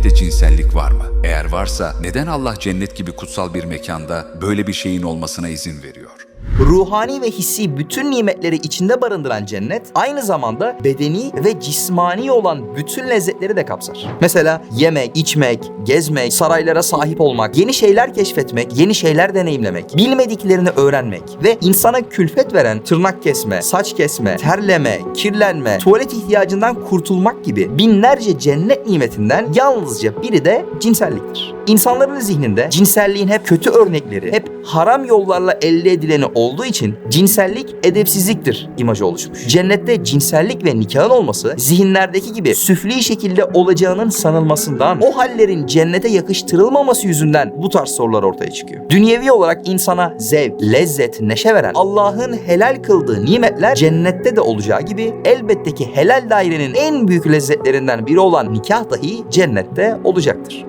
cennette cinsellik var mı? Eğer varsa neden Allah cennet gibi kutsal bir mekanda böyle bir şeyin olmasına izin veriyor? Ruhani ve hissi bütün nimetleri içinde barındıran cennet aynı zamanda bedeni ve cismani olan bütün lezzetleri de kapsar. Mesela yemek, içmek, gezmek, saraylara sahip olmak, yeni şeyler keşfetmek, yeni şeyler deneyimlemek, bilmediklerini öğrenmek ve insana külfet veren tırnak kesme, saç kesme, terleme, kirlenme, tuvalet ihtiyacından kurtulmak gibi binlerce cennet nimetinden yalnızca biri de cinselliktir. İnsanların zihninde cinselliğin hep kötü örnekleri, hep haram yollarla elde edileni olduğu için cinsellik edepsizliktir imajı oluşmuş. Cennette cinsellik ve nikahın olması zihinlerdeki gibi süfli şekilde olacağının sanılmasından, o hallerin cennete yakıştırılmaması yüzünden bu tarz sorular ortaya çıkıyor. Dünyevi olarak insana zevk, lezzet, neşe veren Allah'ın helal kıldığı nimetler cennette de olacağı gibi elbette ki helal dairenin en büyük lezzetlerinden biri olan nikah dahi cennette olacaktır.